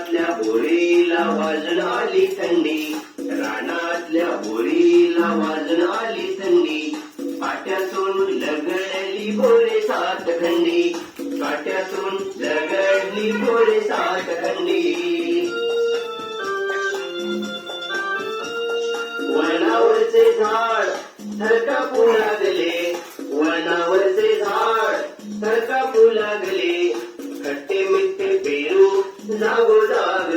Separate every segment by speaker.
Speaker 1: रानातल्या होळीला वाजण आली थंडी रानातल्या होळीला वाजण आली थंडी पाट्यातून लगडली बोरे सात खंडी. पाट्यातून लगडली बोरे सात खंडी. वनावरचे झाड थरकापू लागले. वनावरचे झाड थरकापू लागले. खट्टे मिठ्ठे पेरू जागो जाग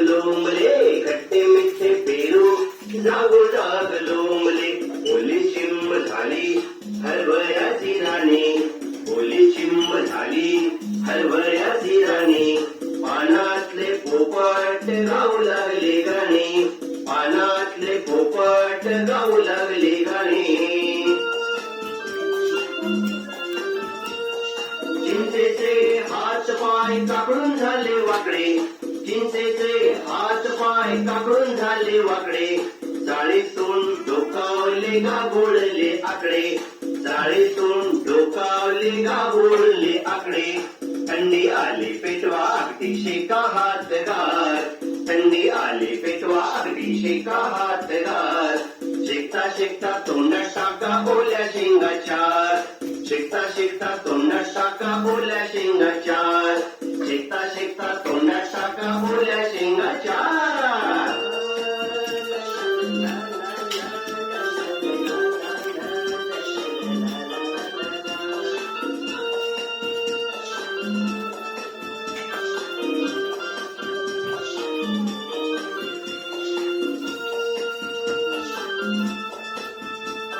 Speaker 1: खट्टे पेरू. जागो ओली चिंब झाली हरभऱ्याची राणी. ओली चिंब झाली हरभऱ्याची राणी. पानातले पोपट गाऊ लागले गाणे. पानातले पोपट गाऊ लागले गाणे. चिंचेचे हात पाय काकडून झाले वाकडे. चिंचेचे हात पाय काकडून झाले वाकडे. जाळीतून डोकावले गाभोळले आकडे. जाळीतून डोकावले गाभोळले आकडे. थंडी आली पेटवा अगदी शेका हातगार. थंडी आली पेटवा अगदी शेका हातगार. शेकता शेकता तोंडात टाका ओल्या शेंगाच्या शिकता शिकता तोंडात शाखा बोलल्या शेंगाच्या. शिकता शिकता तोंडात शाखा बोलल्या शेंगाच्या.